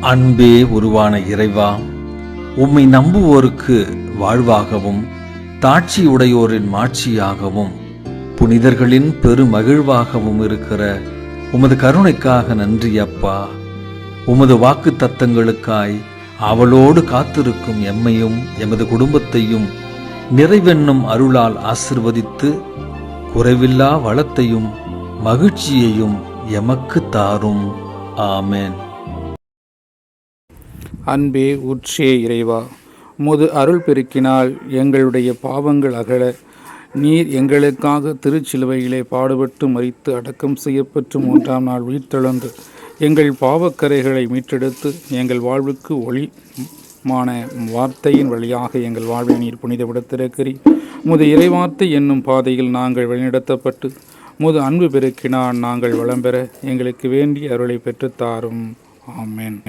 அன்பே உருவான இறைவா உம்மை நம்புவோருக்கு வாழ்வாகவும் தாட்சி உடையோரின் மாட்சியாகவும் புனிதர்களின் பெருமகிழ்வாகவும் இருக்கிற உமது கருணைக்காக நன்றி அப்பா. உமது வாக்கு தத்தங்களுக்காய் அவளோடு காத்திருக்கும் எம்மையும் எமது குடும்பத்தையும் நிறைவென்னும் அருளால் ஆசிர்வதித்து குறைவில்லா வளத்தையும் மகிழ்ச்சியையும் எமக்கு தாரும். ஆமென். அன்பே உற்றே இறைவா முது அருள் பெருக்கினால் எங்களுடைய பாவங்கள் அகல. நீர் எங்களுக்காக திருச்சிலுவையிலே பாடுபட்டு மறித்து அடக்கம் செய்யப்பட்டு மூன்றாம் நாள் உயிர்த்தெழுந்து எங்கள் பாவக்கரைகளை மீட்டெடுத்து எங்கள் வாழ்வுக்கு ஒளிமான வார்த்தையின் வழியாக எங்கள் வாழ்வை நீர் புனிதப்படுத்திருக்கிறீ முது இறைவார்த்தை என்னும் பாதையில் நாங்கள் வழிநடத்தப்பட்டு முது அன்பு பெருக்கினால் நாங்கள் வளம் பெற எங்களுக்கு வேண்டிய அருளை பெற்றுத்தாரும் ஆமேன்.